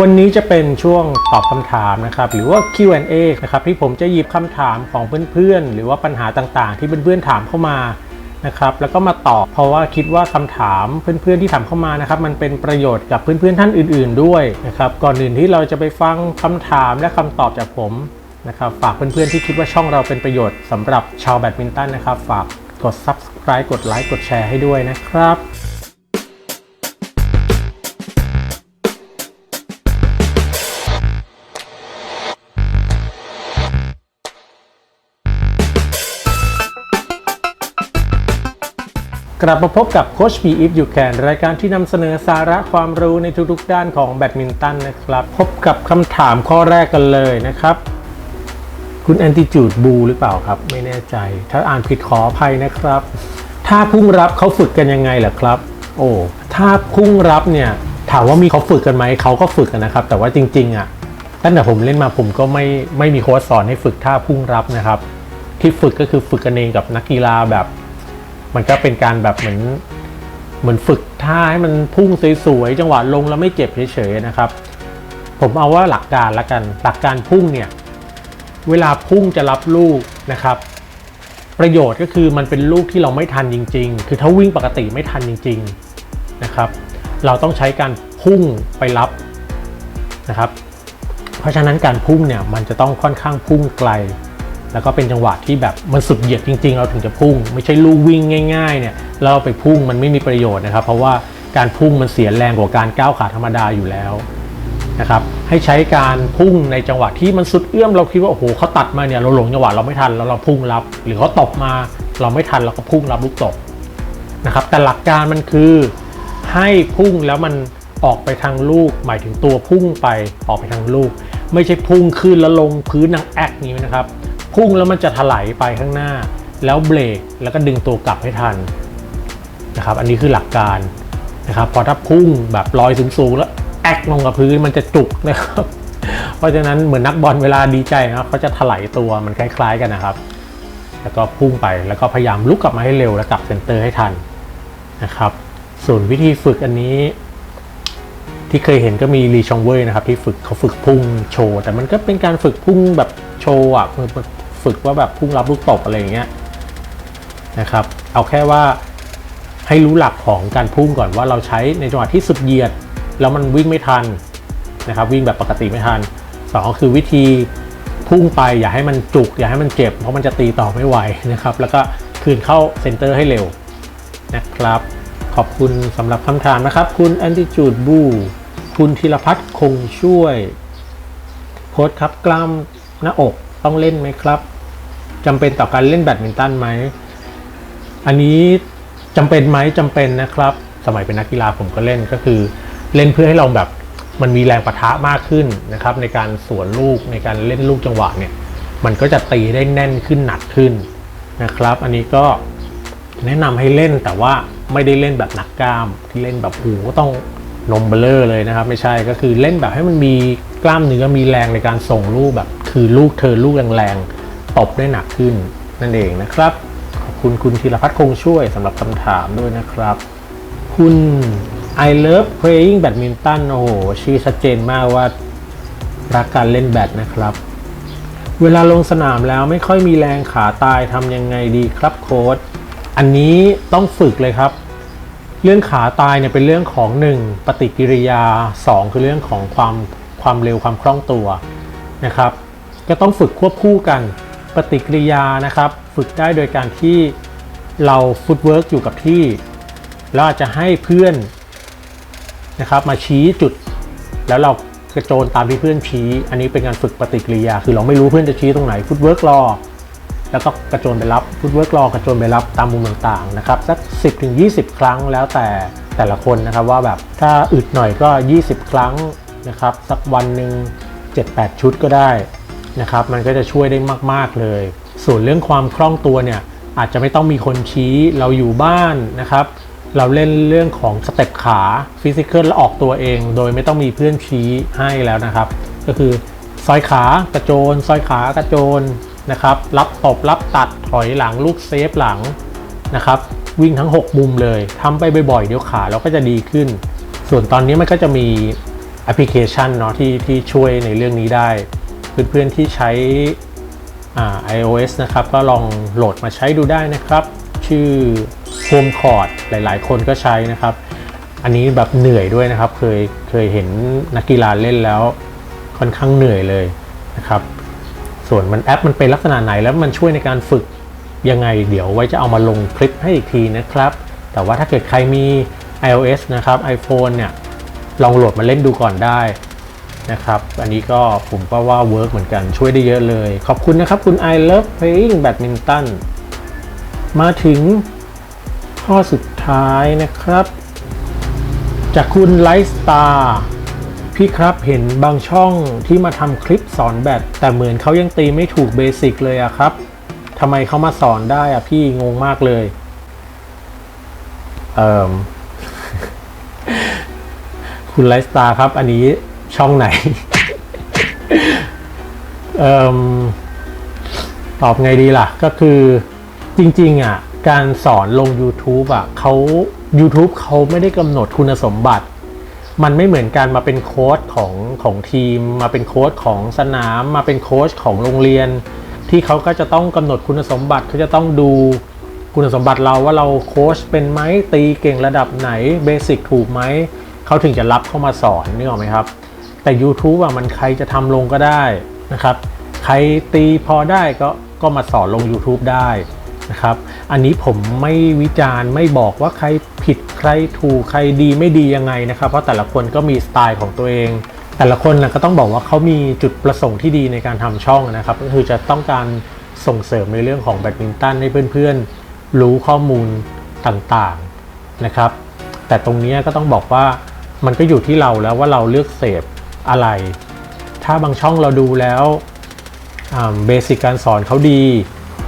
วันนี้จะเป็นช่วงตอบคำถามนะครับหรือว่า Q&A นะครับที่ผมจะหยิบคำถามของเพื่อนๆ หรือว่าปัญหาต่างๆ ที่เพื่อนๆถามเข้ามานะครับแล้วก็มาตอบเพราะว่าคิดว่าคำถามเพื่อนๆที่ถามเข้ามานะครับมันเป็นประโยชน์กับเพื่อนๆท่านอื่น ๆ ด้วยนะครับก่อนอื่นที่เราจะไปฟังคำถามและคำตอบจากผมนะครับฝากเพื่อนๆที่คิดว่าช่องเราเป็นประโยชน์สำหรับชาวแบดมินตันนะครับฝากกด subscribe กดไลค์กดแชร์ให้ด้วยนะครับ กลับมาพบกับโคชพีอีฟอยู่แคนรายการที่นำเสนอสาระความรู้ในทุกๆด้านของแบดมินตันนะครับ พบกับคำถามข้อแรกกันเลยนะครับ คุณแอนติจูดบูหรือเปล่าครับ ไม่แน่ใจ ถ้าอ่านผิดขออภัยนะครับ ถ้าพุ่งรับเขาฝึกกันยังไงล่ะครับ โอ้ถ้าพุ่งรับเนี่ยถามว่ามีเขาฝึกกันไหมเขาก็ฝึกกันนะครับ แต่ว่าจริงๆอะตั้งแต่ผมเล่นมาผมก็ไม่ไม่มีโค้ชสอนให้ฝึกท่าพุ่งรับนะครับ ที่ฝึกก็คือฝึกกันเองกับนักกีฬาแบบ มันก็เป็นการแบบเหมือนเหมือนฝึกท่าให้มันพุ่งสวยๆจังหวะลงแล้วไม่เจ็บเฉยๆนะครับ ผมเอาว่าหลักการละกัน หลักการพุ่งเนี่ยเวลาพุ่งจะรับลูกนะครับ ประโยชน์ก็คือมันเป็นลูกที่เราไม่ทันจริง ๆ คือถ้าวิ่งปกติไม่ทันจริง ๆนะครับ เราต้องใช้การพุ่งไปรับนะครับ เพราะฉะนั้นการพุ่งเนี่ยมันจะต้องค่อนข้างพุ่งไกล แล้วก็เป็นจังหวะที่แบบมันสุดเหยียดจริง ๆ เราถึงจะพุ่ง ไม่ใช่ลูกวิ่งง่ายๆเนี่ยเราไปพุ่งมันไม่มีประโยชน์นะครับ เพราะว่าการพุ่งมันเสียแรงกว่าการก้าวขาธรรมดาอยู่แล้วนะครับให้ใช้การพุ่งในจังหวะที่มันสุดเอื้อมเราคิดว่าโอ้โหเขาตัดมาเนี่ยเราหลงจังหวะเราไม่ทันแล้วเราพุ่งรับ หรือเขาตบมาเราไม่ทันเราก็พุ่งรับลูกตบนะครับแต่หลักการมันคือให้พุ่งแล้วมันออกไปทางลูก หมายถึงตัวพุ่งไปออกไปทางลูก ไม่ใช่พุ่งขึ้นแล้วลงพื้นนังแอกนี้นะครับ พุ่งแล้วมันจะถลายไปข้างหน้า แล้วเบรกแล้วก็ดึงตัวกลับให้ทันนะครับอันนี้คือหลักการนะครับพอถ้าพุ่งแบบลอยสูงๆแล้วแอกลงกับพื้นมันจะจุกนะครับเพราะฉะนั้นเหมือนนักบอลเวลาดีใจนะเขาจะถลายตัวมันคล้าย ๆกันนะครับ แล้วก็พุ่งไปแล้วก็พยายามลุกกลับมาให้เร็วแล้วกลับเซนเตอร์ให้ทันนะครับ ส่วนวิธีฝึกอันนี้ ที่เคยเห็นก็มีรีชองเว่ยนะครับ ที่ฝึกเขาฝึกพุ่งโชว์แต่มันก็เป็นการฝึกพุ่งแบบโชว์อะคือ ฝึกว่าแบบพุ่งรับลูกตบอะไรอย่างเงี้ยนะครับ เอาแค่ว่าให้รู้หลักของการพุ่งก่อนว่าเราใช้ในจังหวะที่สุดเหยียด แล้วมันวิ่งไม่ทันนะครับ วิ่งแบบปกติไม่ทันสองคือวิธีพุ่งไปอย่าให้มันจุก อย่าให้มันเจ็บ เพราะมันจะตีต่อไม่ไหวนะครับ แล้วก็คืนเข้าเซนเตอร์ให้เร็วนะครับ ขอบคุณสำหรับคำถามนะครับ คุณ Attitude b o คุณธีรพัฒน์คงช่วยโค้ชครับกล้ามหน้าอก ต้องเล่นไหมครับจำเป็นต่อการเล่นแบดมินตันไหม อันนี้จำเป็นไหมจำเป็นนะครับ สมัยเป็นนักกีฬาผมก็เล่นก็คือเล่นเพื่อให้เราแบบมันมีแรงปะทะมากขึ้นนะครับ ในการสวนลูกในการเล่นลูกจังหวะเนี่ย มันก็จะตีได้แน่นขึ้นหนักขึ้นนะครับ อันนี้ก็แนะนำให้เล่นแต่ว่าไม่ได้เล่นแบบหนักกล้ามที่เล่นแบบโอ้โหต้องนมเบลเลอร์เลยนะครับ ไม่ใช่ก็คือเล่นแบบให้มันมีกล้ามเนื้อมีแรงในการส่งลูกแบบ คือลูกเธอลูกแรงๆตบได้หนักขึ้นนั่นเองนะครับ ขอบคุณคุณธีรพัฒน์คงช่วยสำหรับคำถามด้วยนะครับ คุณ I love playing badminton โอ้โหชื่อชัดเจนมากว่ารักการเล่นแบดนะครับ เวลาลงสนามแล้วไม่ค่อยมีแรงขาตายทำยังไงดีครับโค้ดอันนี้ต้องฝึกเลยครับ เรื่องขาตายเนี่ยเป็นเรื่องของ 1 ปฏิกิริยา 2 คือเรื่องของความ ความเร็วความคล่องตัวนะครับก็ต้องฝึกควบคู่กันปฏิกิริยานะครับ ฝึกได้โดยการที่เราฟุตเวิร์กอยู่กับที่ แล้วอาจจะให้เพื่อนนะครับมาชี้จุด แล้วเรากระโจนตามที่เพื่อนชี้ อันนี้เป็นการฝึกปฏิกิริยา คือเราไม่รู้เพื่อนจะชี้ตรงไหนฟุตเวิร์กรอแล้วก็กระโจนไปรับฟุตเวิร์กรอกระโจนไปรับตามมุมต่างๆนะครับสัก 10ถึง20 ครั้งแล้วแต่แต่ละคนนะครับว่าแบบถ้าอึดหน่อยก็ 20 ครั้ง นะครับ สักวันหนึ่ง7-8 ชุดก็ได้นะครับ มันก็จะช่วยได้มาก ๆ เลย ส่วนเรื่องความคล่องตัวเนี่ย อาจจะไม่ต้องมีคนชี้เราอยู่บ้านนะครับ เราเล่นเรื่องของสเต็ปขาฟิสิกอลแล้วออกตัวเอง โดยไม่ต้องมีเพื่อนชี้ให้แล้วนะครับ ก็คือซอยขากระโจนซอยขากระโจนนะครับ รับตบรับตัดถอยหลังลูกเซฟหลังนะครับ วิ่งทั้ง 6 มุมเลยทำไปบ่อยๆเดี๋ยวขาเราก็จะดีขึ้น ส่วนตอนนี้มันก็จะมี แอปพลิเคชันเนาะที่ที่ช่วยในเรื่องนี้ได้ เพื่อนๆที่ใช้อ่า iOS นะครับ ก็ลองโหลดมาใช้ดูได้นะครับ ชื่อ Home c o r d หลายๆ คนก็ใช้นะครับ อันนี้แบบเหนื่อยด้วยนะครับ เคยเคยเห็นนักกีฬาเล่นแล้วค่อนข้างเหนื่อยเลยนะครับ ส่วนมันแอปมันเป็นลักษณะไหนแล้วมันช่วยในการฝึกยังไง เดี๋ยวไว้จะเอามาลงคลิปให้อีกทีนะครับ แต่ว่าถ้าเกิดใครมี iOS นะครับ iPhone เนี่ย ลองโหลดมาเล่นดูก่อนได้นะครับ อันนี้ก็ผมก็ว่าเวิร์กเหมือนกันช่วยได้เยอะเลย ขอบคุณนะครับคุณ I love playing badminton มาถึงข้อสุดท้ายนะครับ จากคุณไลฟ์สตาร์พี่ครับเห็นบางช่องที่มาทำคลิปสอนแบดแต่เหมือนเขายังตีไม่ถูกเบสิกเลยอะครับทำไมเขามาสอนได้อะพี่งงมากเลย เอ่อ คุณไลฟ์สตาร์ครับ อันนี้ช่องไหนออตอบไงดีล่ะ ก็คือจริง ๆ อะ การสอนลง YouTube อะเขา YouTube เขาไม่ได้กำหนดคุณสมบัติ มันไม่เหมือนการมาเป็นโค้ชของของทีม มาเป็นโค้ชของสนาม มาเป็นโค้ชของโรงเรียน ที่เขาก็จะต้องกำหนดคุณสมบัติเขาจะต้องดูคุณสมบัติเราว่าเราโค้ชเป็นไหมตีเก่งระดับไหนเบสิกถูกไหม เขาถึงจะรับเข้ามาสอนนึกออกไหมครับ แต่ YouTube อะมันใครจะทำลงก็ได้นะครับ ใครตีพอได้ก็ก็มาสอนลง YouTube ได้นะครับ อันนี้ผมไม่วิจารณ์ไม่บอกว่าใครผิดใครถูกใครดีไม่ดียังไงนะครับ เพราะแต่ละคนก็มีสไตล์ของตัวเอง แต่ละคนนะก็ต้องบอกว่าเขามีจุดประสงค์ที่ดีในการทำช่องนะครับ ก็คือจะต้องการส่งเสริมในเรื่องของแบดมินตันให้เพื่อนๆ รู้ข้อมูลต่างๆนะครับ แต่ตรงนี้ก็ต้องบอกว่า มันก็อยู่ที่เราแล้วว่าเราเลือกเสพอะไร ถ้าบางช่องเราดูแล้วเบสิกการสอนเขาดี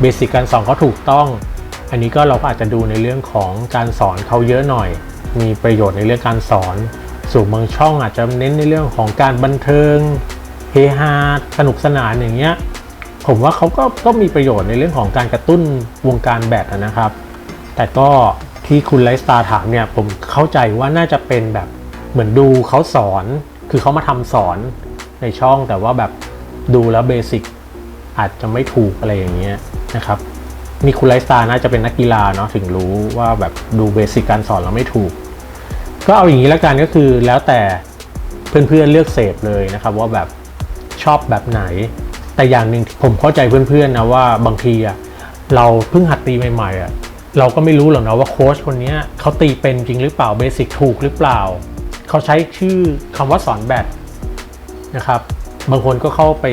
เบสิกการสอนเขาถูกต้อง อันนี้ก็เราก็อาจจะดูในเรื่องของการสอนเขาเยอะหน่อย มีประโยชน์ในเรื่องการสอนส่วนบางช่องอาจจะเน้นในเรื่องของการบันเทิงเฮฮาสนุกสนานอย่างเงี้ยผมว่าเขาก็ก็มีประโยชน์ในเรื่องของการกระตุ้นวงการแบดนะครับ แต่ก็ที่คุณไลฟ์สตาร์ถามเนี่ยผมเข้าใจว่าน่าจะเป็นแบบ เหมือนดูเขาสอน คือเขามาทำสอนในช่องแต่ว่าแบบดูแล้วเบสิกอาจจะไม่ถูกอะไรอย่างเงี้ยนะครับนี่คุณไลฟ์สตาร์น่าจะเป็นนักกีฬาเนาะถึงรู้ว่าแบบดูเบสิกการสอนแล้วไม่ถูก ก็เอาอย่างนี้แล้วกันก็คือแล้วแต่เพื่อนๆเลือกเสพเลยนะครับ ว่าแบบชอบแบบไหน แต่อย่างหนึ่งผมเข้าใจเพื่อนๆนะว่าบางทีอะเราเพิ่งหัดตีใหม่ๆอะเราก็ไม่รู้หรอกนะว่าโค้ชคนนี้เขาตีเป็นจริงหรือเปล่าเบสิกถูกหรือเปล่า เขาใช้ชื่อคำว่าสอนแบดนะครับ บางคนก็เข้าไป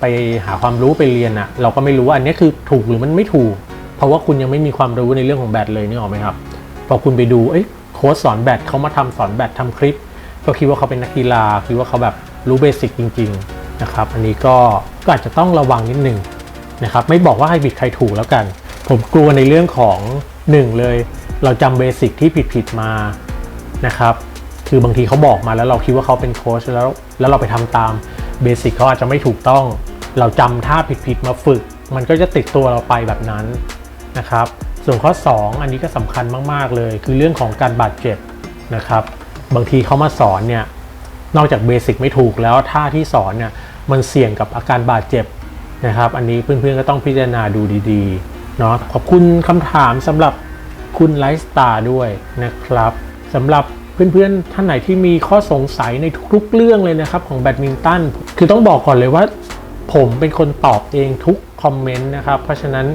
ไปหาความรู้ไปเรียนอะเราก็ไม่รู้ว่าอันนี้คือถูกหรือมันไม่ถูก เพราะว่าคุณยังไม่มีความรู้ในเรื่องของแบดเลยนี่ออกไหมครับพอคุณไปดูเอ้ยโค้ชสอนแบดเขามาทำสอนแบดทำคลิป ก็คิดว่าเขาเป็นนักกีฬาคิดว่าเขาแบบรู้เบสิกจริง ๆนะครับ อันนี้ก็ก็อาจจะต้องระวังนิดนึงนะครับไม่บอกว่าให้ผิดใครถูกแล้วกัน ผมกลัวในเรื่องของหนึ่งเลย เราจำเบสิกที่ผิดๆมานะครับ คือบางทีเขาบอกมาแล้วเราคิดว่าเขาเป็นโค้ชแล้วแล้วเราไปทำตามเบสิกเขาอาจจะไม่ถูกต้อง เราจำท่าผิดๆมาฝึก มันก็จะติดตัวเราไปแบบนั้นนะครับ ส่วนข้อ 2 อันนี้ก็สำคัญมากๆเลย คือเรื่องของการบาดเจ็บนะครับ บางทีเขามาสอนเนี่ยนอกจากเบสิกไม่ถูกแล้วท่าที่สอนเนี่ยมันเสี่ยงกับอาการบาดเจ็บนะครับ อันนี้เพื่อนๆก็ต้องพิจารณาดูดีๆเนาะขอบคุณคำถามสำหรับคุณไลฟ์สตาร์ด้วยนะครับสำหรับ เพื่อนๆ ท่านไหนที่มีข้อสงสัยในทุกๆเรื่องเลยนะครับของแบดมินตันคือต้องบอกก่อนเลยว่า ผมเป็นคนตอบเองทุกคอมเมนต์นะครับ เพราะฉะนั้น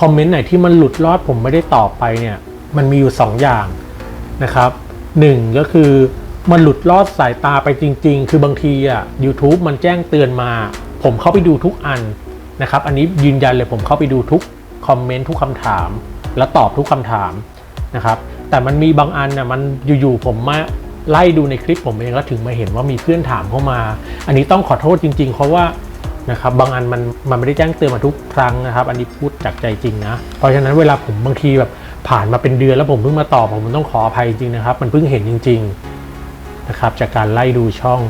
คอมเมนต์ไหนที่มันหลุดรอดผมไม่ได้ตอบไปเนี่ยมันมีอยู่ 2 อย่างนะครับหนึ่งก็คือมันหลุดรอดสายตาไปจริง ๆ คือบางทีอะ YouTube มันแจ้งเตือนมา ผมเข้าไปดูทุกอันนะครับ อันนี้ยืนยันเลยผมเข้าไปดูทุกคอมเมนต์ทุกคำถาม และตอบทุกคำถาม นะครับแต่มันมีบางอันน่ะมันอยู่ๆผมมาไล่ดูในคลิปผมเองแล้วถึงมาเห็นว่ามีเพื่อนถามเข้ามา อันนี้ต้องขอโทษจริง ๆ เพราะว่านะครับบางอันมันมันไม่ได้แจ้งเตือนมาทุกครั้งนะครับ อันนี้พูดจากใจจริงนะ เพราะฉะนั้นเวลาผมบางทีแบบผ่านมาเป็นเดือนแล้วผมเพิ่งมาตอบผมต้องขออภัยจริงนะครับ มันเพิ่งเห็นจริงๆนะครับจากการไล่ดูช่อง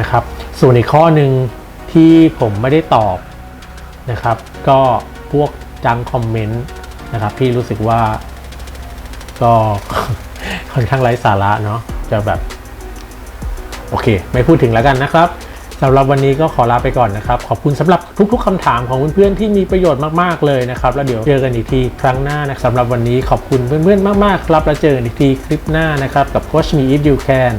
นะครับ ส่วนอีกข้อหนึ่งที่ผมไม่ได้ตอบนะครับ ก็พวกจังคอมเมนต์นะครับที่รู้สึกว่า ก็ค่อนข้างไร้สาระเนาะจะแบบ โอเค ไม่พูดถึงแล้วกันนะครับสำหรับวันนี้ก็ขอลาไปก่อนนะครับ ขอบคุณสำหรับทุกๆคำถามของเพื่อนๆที่มีประโยชน์มากๆเลยนะครับ แล้วเดี๋ยวเจอกันอีกทีครั้งหน้านะสำหรับวันนี้ขอบคุณเพื่อนๆมากๆครับแล้วเจอกันอีกทีคลิปหน้านะครับ กับโคชมีอีฟยูแคน